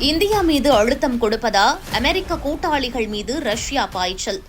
India மீது அழுத்தம் கொடுப்பதா அமெரிக்க கூட்டாளிகள் மீது ரஷ்யா பாய்ச்சல்?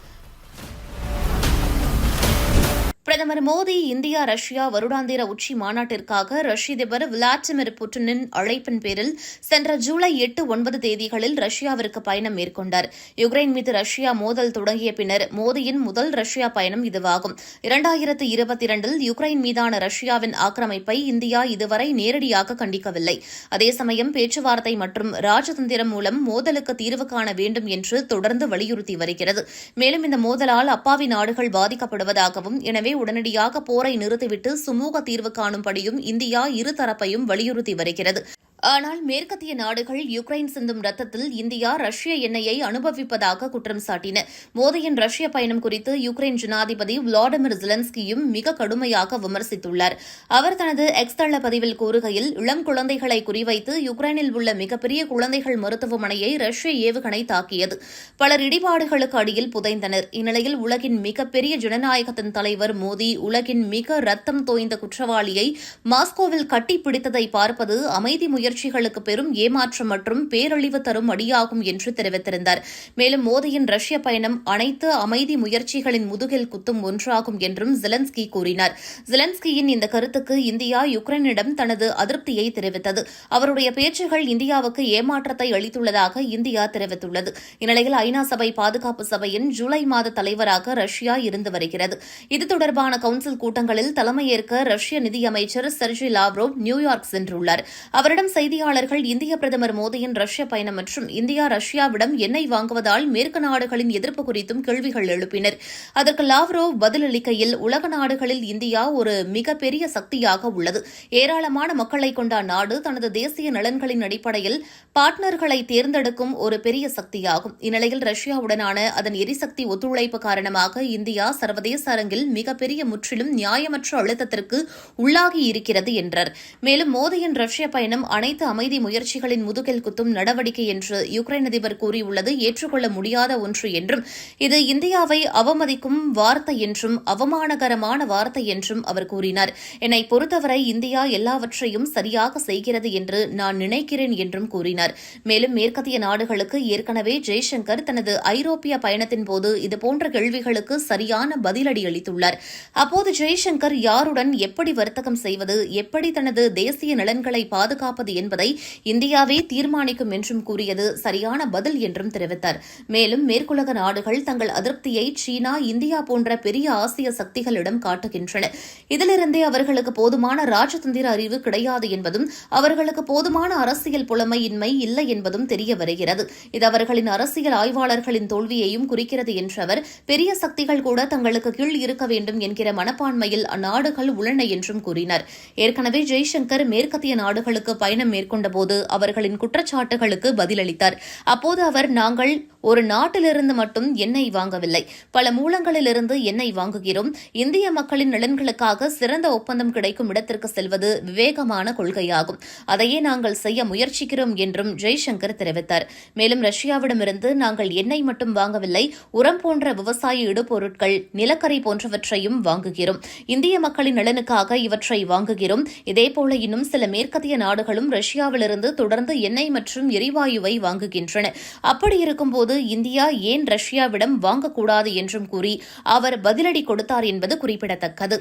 பிரதமர் மோடி இந்தியா ரஷ்யா வருடாந்திர உச்சி மாநாட்டிற்காக ரஷ்ய அதிபர் விளாடிமிர் புட்டினின் அழைப்பின் பேரில் சென்ற ஜூலை எட்டு ஒன்பது தேதிகளில் ரஷ்யாவிற்கு பயணம் மேற்கொண்டார். யுக்ரைன் மீது ரஷ்யா மோதல் தொடங்கிய பின்னர் மோடியின் முதல் ரஷ்யா பயணம் இதுவாகும். இரண்டாயிரத்து இருபத்தி இரண்டில் யுக்ரைன் மீதான ரஷ்யாவின் ஆக்கிரமிப்பை இந்தியா இதுவரை நேரடியாக கண்டிக்கவில்லை. அதே சமயம் பேச்சுவார்த்தை மற்றும் ராஜதந்திரம் மூலம் மோதலுக்கு தீர்வு காண வேண்டும் என்று தொடர்ந்து வலியுறுத்தி வருகிறது. மேலும் இந்த மோதலால் அப்பாவி நாடுகள் பாதிக்கப்படுவதாகவும் எனவே உடனடியாக போரை நிறுத்திவிட்டு சுமூக தீர்வு காணும்படியும் இந்தியா இருதரப்பையும் வலியுறுத்தி வருகிறது. ஆனால் மேற்கத்திய நாடுகள் யுக்ரைன் சிந்தும் ரத்தத்தில் இந்தியா ரஷ்ய எண்ணெயை அனுபவிப்பதாக குற்றம் சாட்டின. மோடியின் ரஷ்ய பயணம் குறித்து யுக்ரைன் ஜனாதிபதி விளாடிமிர் ஜிலன்ஸ்கியும் மிக கடுமையாக விமர்சித்துள்ளார். அவர் தனது எக்ஸ் தள பதிவில் கூறுகையில் இளம் குழந்தைகளை குறிவைத்து யுக்ரைனில் உள்ள மிகப்பெரிய குழந்தைகள் மருத்துவமனையை ரஷ்ய ஏவுகணை தாக்கியது. பலர் இடிபாடுகளுக்கு அடியில் புதைந்தனர். இந்நிலையில் உலகின் மிகப்பெரிய ஜனநாயகத்தின் தலைவர் மோடி உலகின் மிக ரத்தம் தோய்ந்த குற்றவாளியை மாஸ்கோவில் கட்டிப்பிடித்ததை பார்ப்பது அமைதி முயற்சிகளுக்கு பெரும் ஏமாற்றம் மற்றும் பேரழிவு தரும் அடியாகும் என்று தெரிவித்திருந்தார். மேலும் மோடியின் ரஷ்ய பயணம் அனைத்து அமைதி முயற்சிகளின் முதுகில் குத்தும் ஒன்றாகும் என்றும் ஜெலன்ஸ்கி கூறினார். ஜெலன்ஸ்கியின் இந்த கருத்துக்கு இந்தியா யுக்ரைனிடம் தனது அதிருப்தியை தெரிவித்தது. அவருடைய பேச்சுகள் இந்தியாவுக்கு ஏமாற்றத்தை அளித்துள்ளதாக இந்தியா தெரிவித்துள்ளது. இந்நிலையில் ஐநா சபை பாதுகாப்பு சபையின் ஜூலை மாத தலைவராக ரஷ்யா இருந்து வருகிறது. இது தொடர்பான கவுன்சில் கூட்டங்களில் தலைமையேற்க ரஷ்ய நிதியமைச்சர் செர்ஜி லாவ்ரோவ் நியூயார்க் சென்றுள்ளார். அவரிடம் செய்தியாளர்கள் இந்திய பிரதமர் மோடியின் ரஷ்ய பயணம் மற்றும் இந்தியா ரஷ்யாவிடம் எண்ணெய் வாங்குவதால் மேற்கு நாடுகளின் எதிர்ப்பு குறித்தும் கேள்விகள் எழுப்பினர். அதற்கு லாவ்ரோவ் பதிலளிக்கையில் உலக நாடுகளில் இந்தியா ஒரு மிகப்பெரிய சக்தியாக உள்ளது. ஏராளமான மக்களை கொண்ட நாடு தனது தேசிய நலன்களின் அடிப்படையில் பார்ட்னர்களை தேர்ந்தெடுக்கும் ஒரு பெரிய சக்தியாகும். இந்நிலையில் ரஷ்யாவுடனான அதன் எரிசக்தி ஒத்துழைப்பு காரணமாக இந்தியா சர்வதேச அரங்கில் மிகப்பெரிய முற்றிலும் நியாயமற்ற அழுத்தத்திற்கு உள்ளாகியிருக்கிறது என்றார். மேலும் மோடியின் ரஷ்ய பயணம் அனை அனைத்து அமைதி முயற்சிகளின் முதுகில் குத்தும் நடவடிக்கை என்று யுக்ரைன் அதிபர் கூறியுள்ளது. ஏற்றுக்கொள்ள முடியாத ஒன்று என்றும் இது இந்தியாவை அவமதிக்கும் வார்த்தை என்றும் அவமானகரமான வார்த்தை என்றும் அவர் கூறினார். என்னை பொறுத்தவரை இந்தியா எல்லாவற்றையும் சரியாக செய்கிறது என்று நான் நினைக்கிறேன் என்றும் கூறினார். மேலும் மேற்கத்திய நாடுகளுக்கு ஏற்கனவே ஜெய்சங்கர் தனது ஐரோப்பிய பயணத்தின் போது இதுபோன்ற கேள்விகளுக்கு சரியான பதிலடி அளித்துள்ளார். அப்போது ஜெய்சங்கர் யாருடன் எப்படி வர்த்தகம் செய்வது எப்படி தனது தேசிய நலன்களை பாதுகாப்பது என்பதை இந்தியாவே தீர்மானிக்கும் என்றும் கூறியது சரியான பதில் என்றும் தெரிவித்தார். மேலும் மேற்குலக நாடுகள் தங்கள் அதிருப்தியை சீனா இந்தியா போன்ற பெரிய ஆசிய சக்திகளிடம் காட்டுகின்றன. இதிலிருந்தே அவர்களுக்கு போதுமான ராஜதந்திர அறிவு கிடையாது என்பதும் அவர்களுக்கு போதுமான அரசியல் புலமையின்மை இல்லை என்பதும் தெரிய வருகிறது. இது அவர்களின் அரசியல் ஆய்வாளர்களின் தோல்வியையும் குறிக்கிறது என்ற அவர் பெரிய சக்திகள் கூட தங்களுக்கு கீழ் இருக்க வேண்டும் என்கிற மனப்பான்மையில் அந்நாடுகள் உள்ளன என்றும் கூறினார். ஏற்கனவே ஜெய்சங்கர் மேற்கத்திய நாடுகளுக்கு பயணம் மேற்கொண்டபோது அவர்களின் குற்றச்சாட்டுகளுக்கு பதிலளித்தார். அப்போது அவர் நாங்கள் ஒரு நாட்டிலிருந்து மட்டும் எண்ணெய் வாங்கவில்லை. பல மூலங்களிலிருந்து எண்ணெய் வாங்குகிறோம். இந்திய மக்களின் நலன்களுக்காக சிறந்த ஒப்பந்தம் கிடைக்கும் இடத்திற்கு செல்வது விவேகமான கொள்கையாகும். அதையே நாங்கள் செய்ய முயற்சிக்கிறோம் என்றும் ஜெய்சங்கர் தெரிவித்தார். மேலும் ரஷ்யாவிடமிருந்து நாங்கள் எண்ணெய் மட்டும் வாங்கவில்லை. உரம் போன்ற விவசாய இடுபொருட்கள் நிலக்கரி போன்றவற்றையும் வாங்குகிறோம். இந்திய மக்களின் நலனுக்காக இவற்றை வாங்குகிறோம். இதேபோல இன்னும் சில மேற்கத்திய நாடுகளும் ரஷ்யாவிலிருந்து தொடர்ந்து எண்ணெய் மற்றும் எரிவாயுவை வாங்குகின்றன. அப்படி இருக்கும்போது இந்தியா ஏன் ரஷ்யாவிடம் வாங்கக்கூடாது என்றும் கூறி அவர் பதிலடி கொடுத்தார் என்பது குறிப்பிடத்தக்கது.